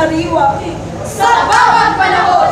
ay nanariwa. Sa bawat panahon,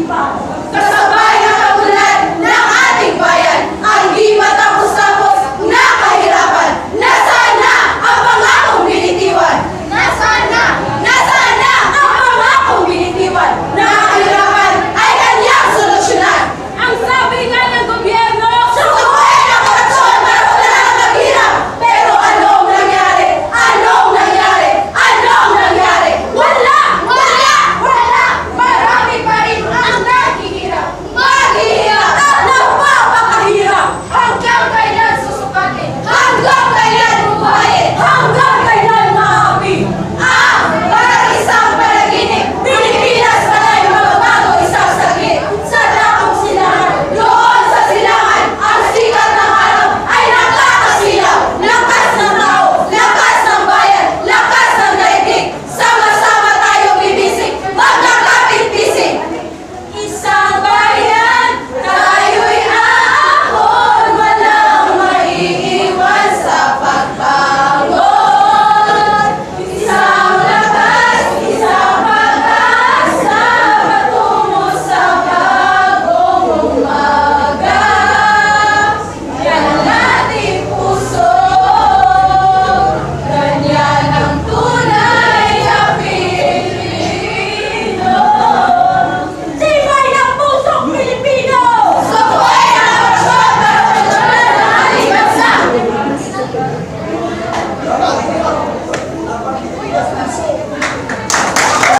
participar.